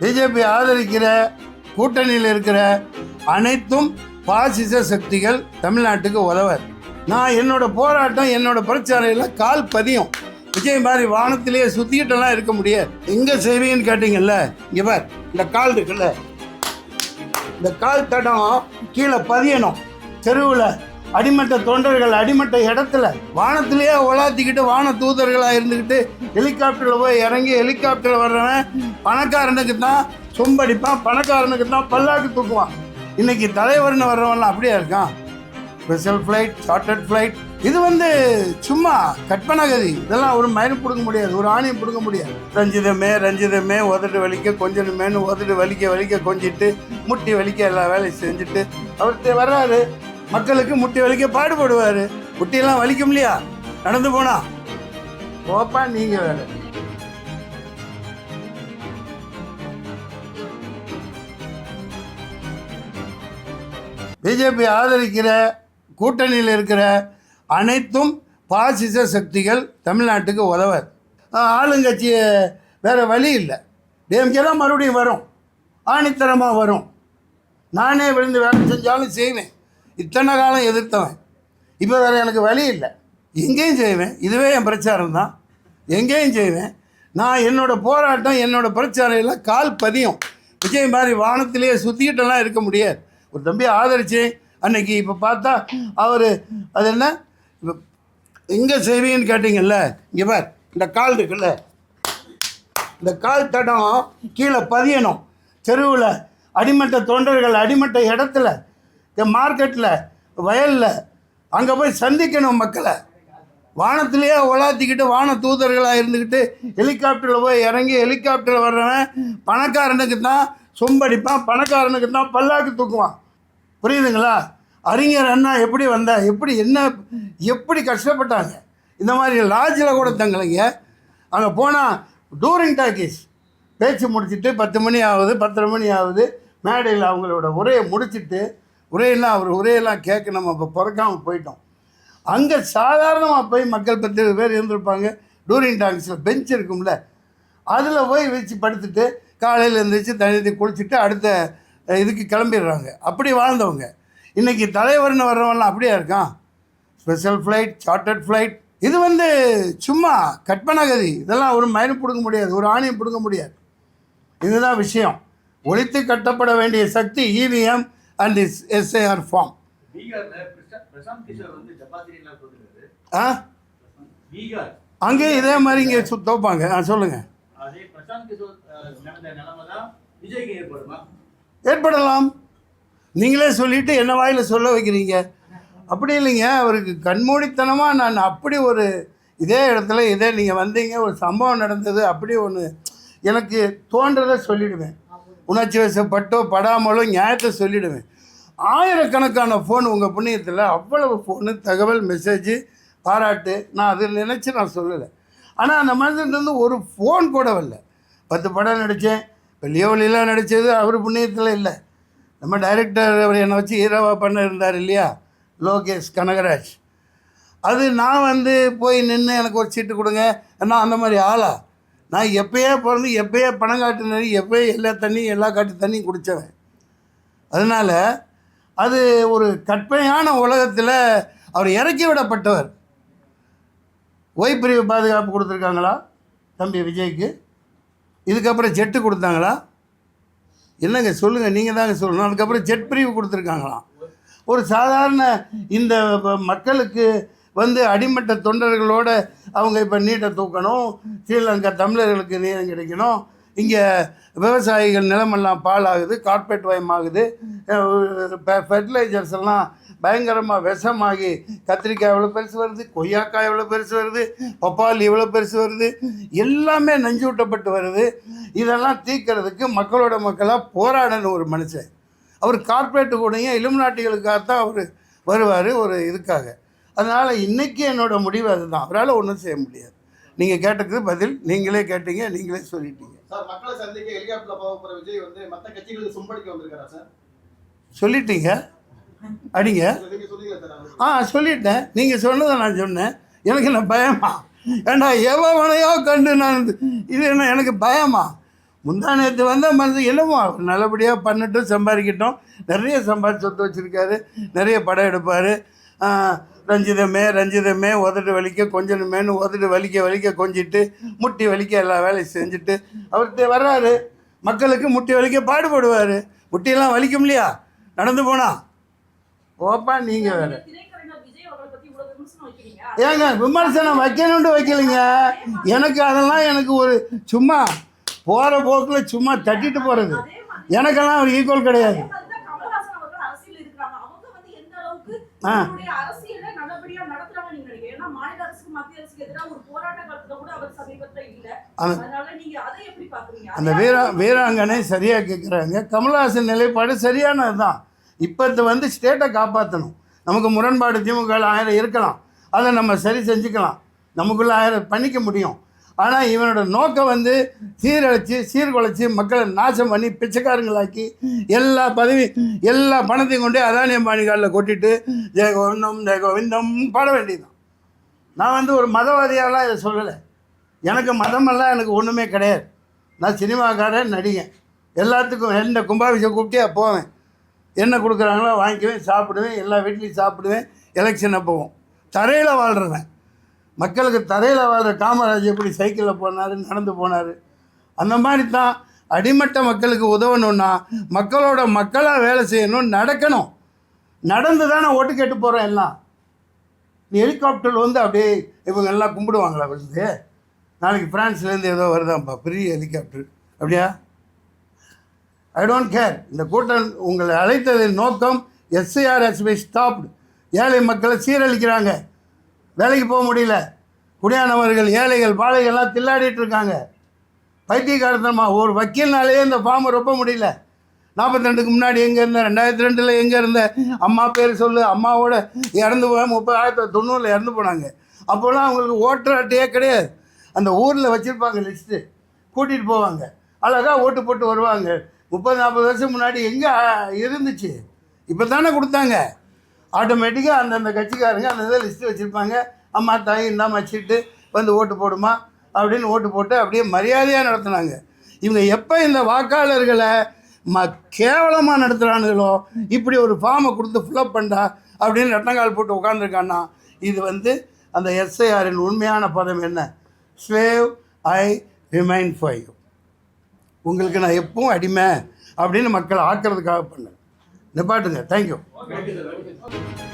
BJP ஆதரிக்கிற கூட்டணியில் இருக்கிற அனைத்தும் பாசிச சக்திகள் தமிழ்நாட்டுக்கு உதவர் நான் என்னோட போராட்டம் என்னோட பிரச்சாரையில் கால் பதியும். விஜய் மாதிரி வானத்திலேயே சுத்திக்கிட்டெல்லாம் இருக்க முடியாது. எங்க செய்வீங்கன்னு கேட்டீங்கல்ல இவர் பார் இந்த கால் இருக்குல்ல. இந்த கால் தடம் கீழே பதியணும். தெருவில் அடிமட்ட தொண்டர்கள் அடிமட்ட இடத்துல வானத்திலேயே உலாத்திக்கிட்டு வான தூதர்களாக இருந்துக்கிட்டு ஹெலிகாப்டரில் போய் இறங்கி ஹெலிகாப்டரில் வர்றவன் பணக்காரனுக்கு தான் சொம்படிப்பான் பணக்காரனுக்கு தான் பல்லாக்கு தூக்குவான். இன்னைக்கு தலைவர்னு வர்றவன்லாம் அப்படியே இருக்கான். ஸ்பெஷல் ஃப்ளைட் சார்ட்டர்ட் ஃப்ளைட் இது வந்து சும்மா கற்பனை கதி இதெல்லாம் ஒரு மயிரும் பிடுங்க முடியாது ஒரு ஆணையம் பிடுங்க முடியாது. ரஞ்சிதமே ரஞ்சிதமே உதட்டு வலிக்க கொஞ்சணுமேனு உதட்டு வலிக்க வலிக்க கொஞ்சிட்டு முட்டி வலிக்க எல்லா வேலையும் செஞ்சுட்டு அவர் வர்றாரு. மக்களுக்கு முட்டி வலிக்க பாடுபடுவார். முட்டியெல்லாம் வலிக்கும் இல்லையா? நடந்து போனா? போப்பா நீங்க வேற. பிஜேபி ஆதரிக்கிற கூட்டணியில் இருக்கிற அனைத்தும் பாசிச சக்திகள் தமிழ்நாட்டுக்கு உதவர் ஆளுங்கட்சி வேறு வழி இல்லை. டிஎம்கே தான் மறுபடியும் வரும். ஆணித்தரமாக வரும். நானே விழுந்து வேலை செஞ்சாலும் செய்வேன். இத்தனை காலம் எதிர்த்தவன். இப்போ வேறு எனக்கு வழி இல்லை. எங்கேயும் செய்வேன். இதுவே என் பிரச்சாரம் தான். எங்கேயும் செய்வேன். நான் என்னோட போராட்டம் என்னோடய பிரச்சாரம் எல்லாம் கால் பதியும். விஜய் மாதிரி வானத்திலேயே சுற்றிக்கிட்டெல்லாம் இருக்க முடியாது. ஒரு தம்பி ஆதரிச்சு அன்னைக்கு இப்போ பார்த்தா அவர் அது என்ன? இப்போ எங்கே செய்வீங்கன்னு கேட்டிங்கல்ல இங்கே பார் இந்த கால் இருக்குல்ல. இந்த கால் தடம் கீழே பதியணும். தெருவில் அடிமட்ட தொண்டர்கள் அடிமட்ட இடத்துல மார்க்கெட்டில் வயலில் அங்கே போய் சந்திக்கணும் மக்களை. வானத்திலேயே உலாத்திக்கிட்டு வான தூதர்களாக இருந்துக்கிட்டு ஹெலிகாப்டரில் போய் இறங்கி ஹெலிகாப்டரில் வர்றவன் பணக்காரனுக்கு தான் சொம்படிப்பான் பணக்காரனுக்கு தான் பல்லாக்கு தூக்குவான். புரியுதுங்களா? அறிஞர் அண்ணா எப்படி வந்தா எப்படி என்ன எப்படி கஷ்டப்பட்டாங்க? இந்த மாதிரி லாட்ஜில் கூட தங்கலைங்க. அங்கே போனால் டூரிங் டாக்கீஸ் பேச்சு முடிச்சிட்டு பத்து மணி ஆகுது பத்தரை மணி ஆகுது. மேடையில் அவங்களோட உரையை முடிச்சிட்டு உரையெல்லாம் அவர் உரையெல்லாம் கேட்க நம்ம இப்போ பிறக்காமல் போயிட்டோம். அங்கே சாதாரணமாக போய் மக்கள் பத்து பேர் இருந்திருப்பாங்க. டூரிங் டாங்ஸில் பெஞ்ச் இருக்கும்ல. அதில் போய் வச்சு படுத்துட்டு காலையில் எழுந்திரிச்சு தண்ணி குளிச்சுட்டு அடுத்த இதுக்கு கிளம்பிடுறாங்க. அப்படி வாழ்ந்தவங்க. இன்றைக்கி தலைவர்னு வர்றவன்லாம் அப்படியே இருக்கான்? Special flight chartered flight. இது வந்து சும்மா கற்பனை இதெல்லாம் ஒரு மயிரும் பிடுங்க முடியாது. ஒரு ஆணியம் பிடுங்க முடியாது. இதுதான் விஷயம். ஒழித்து கட்டப்பட வேண்டிய சக்தி EVM and is SAR form ஆ? அங்கேயும் இதே மாதிரி இங்கே சு தோப்பாங்க. ஆ சொல்லுங்கள் ஏற்படலாம். நீங்களே சொல்லிட்டு என்ன வாயில் சொல்ல வைக்கிறீங்க? அப்படி இல்லைங்க. அவருக்கு கண்மூடித்தனமாக நான் அப்படி ஒரு இதே இடத்துல இதே நீங்கள் வந்தீங்க ஒரு சம்பவம் நடந்தது அப்படி ஒன்று எனக்கு தோன்றதை சொல்லிடுவேன். உணர்ச்சி வசப்பட்டோ படாமலோ நியாயத்தை சொல்லிவிடுவேன் ஆயிரக்கணக்கான ஃபோன் உங்கள் புண்ணியத்தில் அவ்வளவு ஃபோனு தகவல் மெசேஜு பாராட்டு நான் அதை நினச்சி நான் சொல்லலை. ஆனால் அந்த மனிதன்லேருந்து ஒரு ஃபோன் கூட வரல. பத்து படம் நடித்தேன் இப்போ லியோலிலாம் நடித்தது அவர் புண்ணியத்தில் இல்லை. நம்ம டைரக்டர் அவர் என்னை வச்சு ஹீரோவாக பண்ண இருந்தார் இல்லையா? லோகேஷ் கனகராஜ். அது நான் வந்து போய் நின்று எனக்கு ஒரு சீட்டு கொடுங்க நான் அந்த மாதிரி ஆளா? நான் எப்பயே பிறந்து எப்பயே பணம் காட்டு நெறி எப்பயே எல்லா தண்ணியும் எல்லா காட்டு தண்ணியும் குடித்தவன் அதனால் அது ஒரு கற்பனையான உலகத்தில் அவர் இறக்கி விடப்பட்டவர். ஓய்பிரிவு பாதுகாப்பு கொடுத்துருக்காங்களா தம்பி விஜய்க்கு? இதுக்கப்புறம் ஜெட்டு கொடுத்தாங்களா? என்னங்க சொல்லுங்கள் நீங்கள் தாங்க சொல்லணும் அதுக்கப்புறம் ஜெட் பிரிவு கொடுத்துருக்காங்களாம். ஒரு சாதாரண இந்த மக்களுக்கு வந்து அடிமட்ட தொண்டர்களோட அவங்க இப்போ நீட்டை தூக்கணும். ஸ்ரீலங்கா தமிழர்களுக்கு நீரம் கிடைக்கணும். இங்கே விவசாயிகள் நிலமெல்லாம் பாழாகுது கார்பரேட் வயமாகுது. ஃபெர்டிலைசர்ஸ் எல்லாம் பயங்கரமாக விஷமாகி கத்திரிக்காய் எவ்வளோ பெருசு வருது கொய்யாக்காய் எவ்வளோ பெருசு வருது பப்பாளி எவ்வளோ பெருசு வருது எல்லாமே நஞ்சூட்டப்பட்டு வருது. இதெல்லாம் தீர்க்கறதுக்கு மக்களோட மக்களாக போராடணும் ஒரு மனுஷன். அவர் கார்ப்பரேட்டு கூடயும் இலுமினாட்டிகளுக்காக தான் அவர் வருவார் ஒரு இதுக்காக. அதனால் இன்றைக்கி என்னோட முடிவு அதுதான். அவரால் ஒன்றும் செய்ய முடியாது. நீங்கள் கேட்டதுக்கு பதில் நீங்களே கேட்டீங்க நீங்களே சொல்லிட்டீங்க. சொல்லிட்டீங்க. அடிங்க? ஆ சொல்லிட்டேன். நீங்கள் சொன்னதை நான் சொன்னேன். எனக்கு என்ன பயமா? ஏண்டா எவனையோ கண்டு நான் இது- என்ன எனக்கு பயமா? முந்தா நேற்று வந்த மனசு என்னமோ நல்லபடியாக பண்ணட்டும் சம்பாதிக்கட்டும். நிறைய சம்பாதிச்சு சொத்து வச்சுருக்காரு. நிறைய படம் எடுப்பார். ரஞ்சிதமே ரஞ்சிதமே உதட்டு வலிக்க கொஞ்சணுமேனு உதட்டு வலிக்க வலிக்க கொஞ்சிட்டு முட்டி வலிக்க எல்லா வேலையும் செஞ்சுட்டு அவர்கிட்ட வர்றாரு. மக்களுக்கு முட்டி வலிக்க பாடுபடுவார். முட்டியெல்லாம் வலிக்கும் இல்லையா? நடந்து போனா. ஓப்பா நீங்கள் வேறு. ஏங்க விமர்சனம் வைக்கணும்னு வைக்கலைங்க. எனக்கு அதெல்லாம் எனக்கு ஒரு சும்மா போகிற போக்கில் சும்மா தட்டிட்டு போகிறது எனக்கெல்லாம் அவர் ஈக்குவல் கிடையாது. அதே அந்த- வீரா வீராங்கனை சரியாக கேட்குறாங்க கமல்ஹாசன் நிலைப்பாடு சரியானது தான் இப்போ வந்து ஸ்டேட்டை காப்பாற்றணும் நமக்கு முரண்பாடு திமுக ஆயிரம் இருக்கலாம். அதை நம்ம சரி செஞ்சுக்கலாம். நமக்குள்ள ஆயிரம் பண்ணிக்க முடியும். ஆனால் இவனோட நோக்கம் வந்து சீரழித்து சீர்குலைச்சி மக்களை நாசம் பண்ணி பிச்சைக்காரங்களாக்கி எல்லா பதவி எல்லா பணத்தையும் கொண்டு அதானி அம்பானி காலில் கொட்டிட்டு ஜெய கோவிந்தம் ஜெய கோவிந்தம் பாட வேண்டியதுதான். நான் வந்து ஒரு மதவாதியாலாம் இதை சொல்லலை. எனக்கு மதமெல்லாம் எனக்கு ஒன்றுமே கிடையாது. நான் சினிமாக்காரன் நடிகன். எல்லாத்துக்கும் எந்த கும்பாபிஷம் கூப்பிட்டே போவேன். என்ன கொடுக்குறாங்களோ வாங்கிக்குவேன் சாப்பிடுவேன் எல்லா வீட்லேயும் சாப்பிடுவேன் எலெக்ஷன் போவோம். தரையில் வாழ்கிறவன் மக்களுக்கு தரையில் வாழ்கிற காமராஜ் எப்படி சைக்கிளில் போனார் நடந்து போனார்? அந்த மாதிரி தான் அடிமட்ட மக்களுக்கு உதவணும்னா மக்களோட மக்களாக வேலை செய்யணும் நடக்கணும். நடந்து தானே ஓட்டு கேட்டு போகிறோம் எல்லாம். ஹெலிகாப்டர் வந்து அப்படியே இவங்க எல்லாம் கும்பிடுவாங்களா விழுந்து? நாளைக்கு பிரான்ஸ்லேருந்து ஏதோ வருதாம்ப்பா பெரிய ஹெலிகாப்டர் அப்படியா? ஐ டோன்ட் கேர் இந்த கூட்டம் உங்களை அழைத்ததின் நோக்கம் எஸ்ஐஆர் எஸ்பி ஸ்டாப்டு ஏழை மக்களை சீரழிக்கிறாங்க. வேலைக்கு போக முடியல. குடியானவர்கள் ஏழைகள் பாழைகள்லாம் தில்லாடிட்டு இருக்காங்க. பைத்தியக்காரத்தனமாக ஒரு வக்கீல்னாலேயே இந்த ஃபார்மை ரொப்ப முடியல. நாற்பத்தி ரெண்டுக்கு முன்னாடி எங்கே இருந்த? ரெண்டாயிரத்தி ரெண்டில் எங்கே இருந்த? அம்மா பேர் சொல்லு. அம்மாவோட இறந்து போய் முப்பது ஆயிரத்தி தொண்ணூறில் இறந்து போனாங்க. அப்போல்லாம் அவங்களுக்கு ஓட்டர் அட்டையே கிடையாது. அந்த ஊரில் வச்சுருப்பாங்க லிஸ்ட்டு கூட்டிகிட்டு போவாங்க. அழகாக ஓட்டு போட்டு வருவாங்க. முப்பது நாற்பது வருஷம் முன்னாடி எங்கே இருந்துச்சு? இப்போ தானே கொடுத்தாங்க ஆட்டோமேட்டிக்காக அந்தந்த கட்சிக்காரங்க அந்த இதை லிஸ்ட்டு வச்சுருப்பாங்க. அம்மா தாய் இந்தாம வச்சுட்டு வந்து ஓட்டு போடுமா அப்படின்னு ஓட்டு போட்டு அப்படியே மரியாதையாக நடத்துனாங்க. இவங்க எப்போ இந்த வாக்காளர்களை ம கேவலமாக நடத்துகிறானுங்களோ இப்படி ஒரு ஃபார்மை கொடுத்து ஃபில்அப் பண்ணா அப்படின்னு ரெட்டங்கால் போட்டு உட்காந்துருக்கான்னா இது வந்து அந்த எஸ்ஐஆரின் உண்மையான பதம் என்ன? ஸ்வேவ் ஐ ரிமைன் ஃபைவ் உங்களுக்கு நான் எப்பவும் அடிமை அப்படின்னு மக்களை ஆக்கிறதுக்காக பண்ணேன் நிப்பாட்டுங்க. Thank you okay